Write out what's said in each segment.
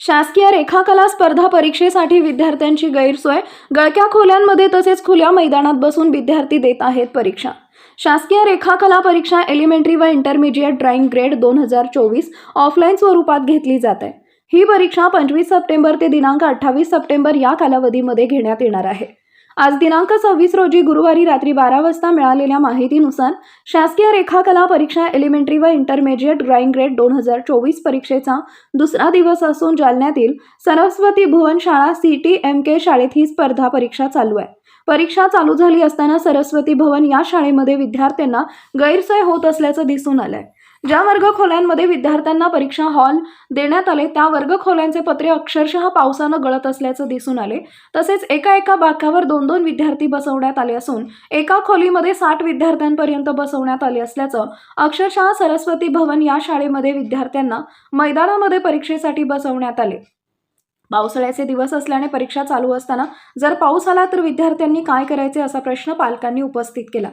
शासकीय रेखाकला स्पर्धा परीक्षेसाठी विद्यार्थ्यांची गैरसोय. गळक्या खोल्यांमध्ये तसेच खुल्या मैदानात बसून विद्यार्थी देत आहेत परीक्षा. शासकीय रेखाकला परीक्षा एलिमेंटरी व इंटरमिजिएट ड्रॉइंग ग्रेड दोन हजार चोवीस ऑफलाईन स्वरूपात घेतली जात. आहे ही परीक्षा पंचवीस सप्टेंबर ते दिनांक अठ्ठावीस सप्टेंबर या कालावधीमध्ये घेण्यात येणार आहे. आज दिनांक सव्वीस रोजी गुरुवारी रात्री बारा वाजता मिळालेल्या माहितीनुसार शासकीय रेखाकला परीक्षा एलिमेंटरी व इंटरमिजिएट ड्रॉइंग ग्रेड दोन हजार चोवीस परीक्षेचा दुसरा दिवस असून जालन्यातील सरस्वती भुवन शाळा सी टी एम के शाळेत ही स्पर्धा परीक्षा चालू आहे. परीक्षा चालू झाली असताना सरस्वती भवन या शाळेमध्ये विद्यार्थ्यांना गैरसोय होत असल्याचं दिसून आलंय. ज्या वर्गखोल्यांमध्ये विद्यार्थ्यांना परीक्षा हॉल देण्यात आले त्या वर्गखोल्यांचे पत्रे अक्षरशः पावसानं गळत असल्याचं दिसून आले. तसेच एका एका बाकावर दोन दोन विद्यार्थी बसवण्यात आले असून एका खोलीमध्ये साठ विद्यार्थ्यांपर्यंत बसवण्यात आले असल्याचं अक्षरशः सरस्वती भवन या शाळेमध्ये विद्यार्थ्यांना मैदानामध्ये परीक्षेसाठी बसवण्यात आले. पावसाळ्याचे दिवस असल्याने परीक्षा चालू असताना जर पाऊस आला तर विद्यार्थ्यांनी काय करायचे असा प्रश्न पालकांनी उपस्थित केला.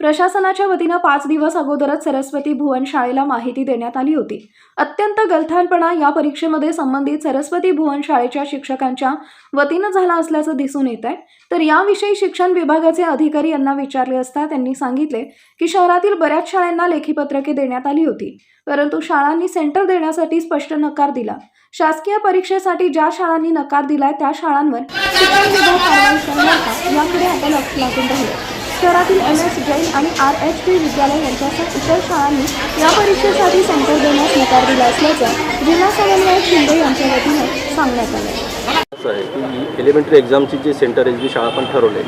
प्रशासनाच्या वतीनं पाच दिवस अगोदरच सरस्वती भुवन शाळेला माहिती देण्यात आली होती. अत्यंत गलथानपणा या परीक्षेमध्ये संबंधित सरस्वती भुवन शाळेच्या शिक्षकांच्या वतीनं झाला असल्याचं दिसून येत आहे तर याविषयी शिक्षण विभागाचे अधिकारी यांना विचारले असता त्यांनी सांगितले की शहरातील बऱ्याच शाळांना लेखीपत्रके देण्यात आली होती. परंतु शाळांनी सेंटर देण्यासाठी स्पष्ट नकार दिला. शासकीय परीक्षेसाठी ज्या शाळांनी नकार दिलाय त्या शाळांवर शिक्षण विभाग कारवाई याकडे आता लक्ष लागून राहिलं शहरातील एम एस जैन आणि आर एच पी विद्यालय यांच्यासह इतर शाळांनी या परीक्षेसाठी सेंटर देण्यास नकार दिला असल्याचं जिल्हा समन्वयक शिंदे यांच्या वतीनं सांगण्यात आलं. असं आहे की एलिमेंटरी एक्झामची जे सेंटर एस बी शाळा पण ठरवले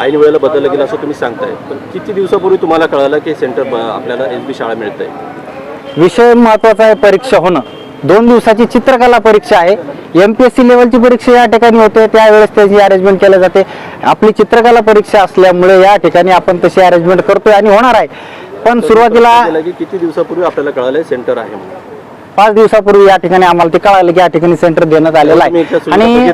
ऐन वेळेला बदललं गेलं असं तुम्ही सांगताय. पण किती दिवसापूर्वी तुम्हाला कळालं की सेंटर ब- आपल्याला एस बी शाळा मिळत आहे विषय महत्त्वाचा आहे परीक्षा होणं. दोन दिवसाची चित्रकला परीक्षा आहे. एम पी एस सी लेवलची परीक्षा या ठिकाणी होते. त्यावेळेस त्याची अरेंजमेंट केलं जाते. आपली चित्रकला परीक्षा असल्यामुळे या ठिकाणी आपण तशी अरेंजमेंट करतोय आणि होणार आहे. पण सुरुवातीला किती दिवसापूर्वी आपल्याला कळालं सेंटर आहे पाच दिवसापूर्वी या ठिकाणी आम्हाला ते कळालं की या ठिकाणी सेंटर देण्यात आलेलं आहे. आणि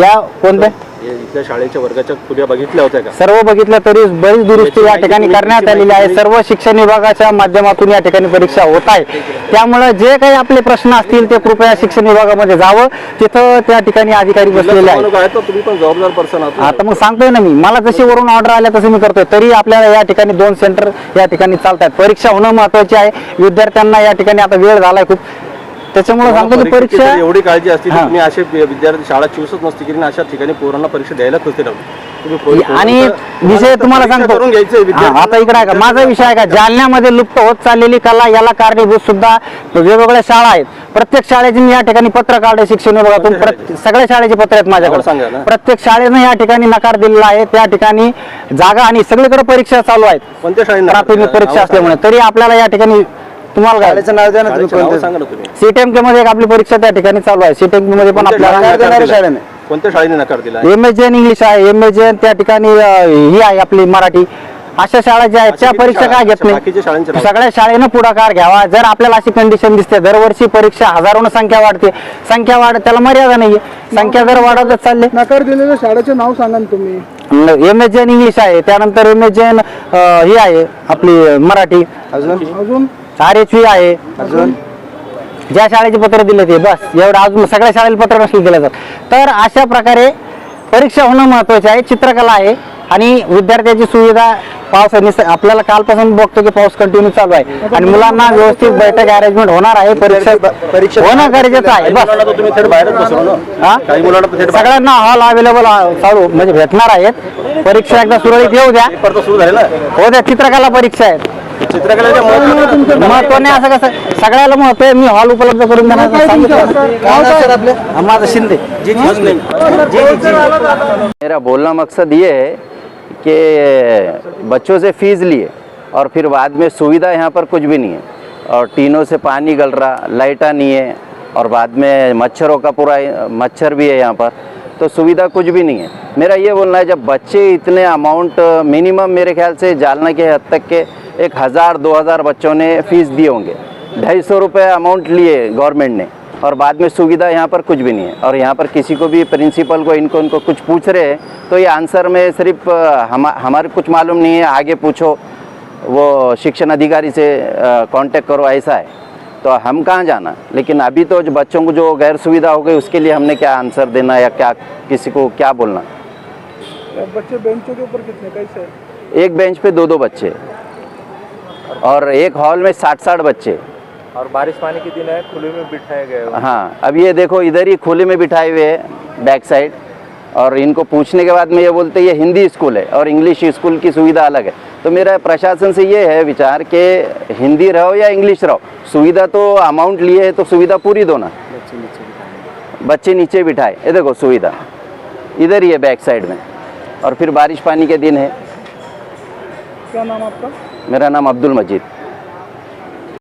या कोणत्या? या इथल्या शाळेच्या वर्गाच्या खुल्या बघितल्या होत्या का? सर्व बघितलं तरी बरीच दुरुस्ती या ठिकाणी करण्यात आलेली आहे. सर्व शिक्षण विभागाच्या माध्यमातून या ठिकाणी परीक्षा होत आहे. त्यामुळे जे काही आपले प्रश्न असतील ते कृपया शिक्षण विभागामध्ये जावं. तिथं त्या ठिकाणी अधिकारी बसलेले आहेत. तर तुम्ही पण जबाबदार पर्सन आहात. आता मग सांगतोय ना मी. मला जशी वरून ऑर्डर आल्या तसं मी करतोय. तरी आपल्याला या ठिकाणी दोन सेंटर या ठिकाणी चालतात परीक्षा होणं महत्वाची आहे. विद्यार्थ्यांना या ठिकाणी आता वेळ झालाय खूप. त्याच्यामुळे सांगतो की परीक्षा एवढी काळजी असती हा. तुम्ही असे विद्यार्थी शाळा चूसच नसती की अशा ठिकाणी पोरांना परीक्षा द्यायला खुशी पोरी- आणि विषय तुम्हाला सांगतो. करून हा. आता इकडे आहे का माझा विषय आहे का जालन्यामध्ये लुप्त होत चाललेली कला याला कारणीभूत सुद्धा वेगवेगळ्या शाळा आहेत. प्रत्येक शाळेचे मी या ठिकाणी पत्र काढले शिक्षण विभागातून प्रत्येक- सगळ्या शाळेचे पत्र आहेत सांगा माझ्याकडे ना. प्रत्येक शाळेनं या ठिकाणी नकार दिलेला आहे त्या ठिकाणी जागा आणि सगळीकडे परीक्षा चालू आहेत. कोणत्या शाळेत प्राथमिक परीक्षा असल्यामुळे. तरी आपल्याला या ठिकाणी तुम्हाला काय? नाव द्या ना सांगा ना तुम्ही. सीटीएमके मध्ये एक आपली परीक्षा त्या ठिकाणी चालू आहे. सीटीएमके मध्ये पण कोणत्या शाळेने आपल्याला दिलाय? कोणत्या शाळेने नकार दिला? एम एच एन इंग्लिश आहे. एम एच एन त्या ठिकाणी अं, ही आहे आपली मराठी. अशा शाळा ज्या आहेत त्या किती परीक्षा शाळा? काय घेत बाकीच्या शाळांचे नाही नाव? सगळ्या शाळेनं पुढाकार घ्यावा. जर आपल्याला अशी कंडिशन दिसते दरवर्षी परीक्षा हजारोनं संख्या वाढते. संख्या वाढ त्याला मर्यादा नाहीये. संख्या जर वाढतच चालले नकार दिलेल्या शाळेचे नाव सांगा ना तुम्ही. एम एच एन इंग्लिश आहे. त्यानंतर एम एच एन ही आहे आपली अं, मराठी. अजून? अजून? आर एच व्ही आहे. अजून? ज्या शाळेचे पत्र दिले ते बस. एवढं अजून सगळ्या शाळेला पत्र नसले दिलं जात. तर अशा प्रकारे परीक्षा होणं महत्त्वाचे आहे चित्रकला आहे आणि विद्यार्थ्याची सुविधा पावसाने आपल्याला कालपासून बघतो की पाऊस कंटिन्यू चालू आहे. आणि मुलांना व्यवस्थित बैठक अरेंजमेंट होणार आहे परीक्षा परीक्षा होणं गरजेचं आहे. बस. हा? सगळ्यांना हॉल अवेलेबल चालू म्हणजे भेटणार आहेत. परीक्षा एकदा सुरळीत येऊ द्या. हो द्या चित्रकला परीक्षा आहेत. चित्रकलेच्या महत्त्वाचं- महत्वाने असं कसं सगळ्याला महत्व आहे मी हॉल उपलब्ध करून देणार सांगितलं माझं शिंदे. मेरा बोलना मकसद ये है कि बच्चों से फ़ीस लिए और फिर बाद में सुविधा यहाँ पर कुछ भी नहीं है। और टीनों से पानी गल रहा लाइटा नहीं है और बाद में मच्छरों का पूरा मच्छर भी है यहाँ पर तो सुविधा कुछ भी नहीं है। मेरा ये बोलना है जब बच्चे इतने अमाउंट मिनिमम मेरे ख्याल से जालना के हद तक के एक हज़ार दो हज़ार बच्चों ने फ़ीस दिए होंगे। ढाई सौ रुपये अमाउंट लिए गवर्नमेंट ने। और बाद में सुविधा यहाँ पर कुछ भी नहीं है। और यहाँ पर किसी को भी प्रिंसिपल को इनको उनको कुछ पूछ रहे हैं तो ये आंसर में सिर्फ़ हम हमारे कुछ मालूम नहीं है। आगे पूछो। वो शिक्षण अधिकारी से कांटेक्ट करो ऐसा है। तो हम कहाँ जाना? लेकिन अभी तो जो बच्चों को जो गैर सुविधा हो गई उसके लिए हमने क्या आंसर देना या क्या किसी को क्या बोलना? बच्चे बेंचों के ऊपर कितने? कैसे एक बेंच पे दो दो बच्चे। और एक हॉल में साठ साठ बच्चे। और बारिश पानी के दिन है खुले में बिठाए गए हाँ। अब ये देखो इधर ही खुले में बिठाए हुए हैं बैक साइड। और इनको पूछने के बाद में ये बोलते हैं ये हिंदी स्कूल है और इंग्लिश स्कूल की सुविधा अलग है। तो मेरा प्रशासन से ये है विचार कि हिंदी रहो या इंग्लिश रहो सुविधा तो अमाउंट लिए है तो सुविधा पूरी दो ना। बच्चे नीचे बिठाए ये देखो सुविधा। इधर ही है बैक साइड में। और फिर बारिश पानी के दिन है। क्या नाम आपका? मेरा नाम अब्दुल मजीद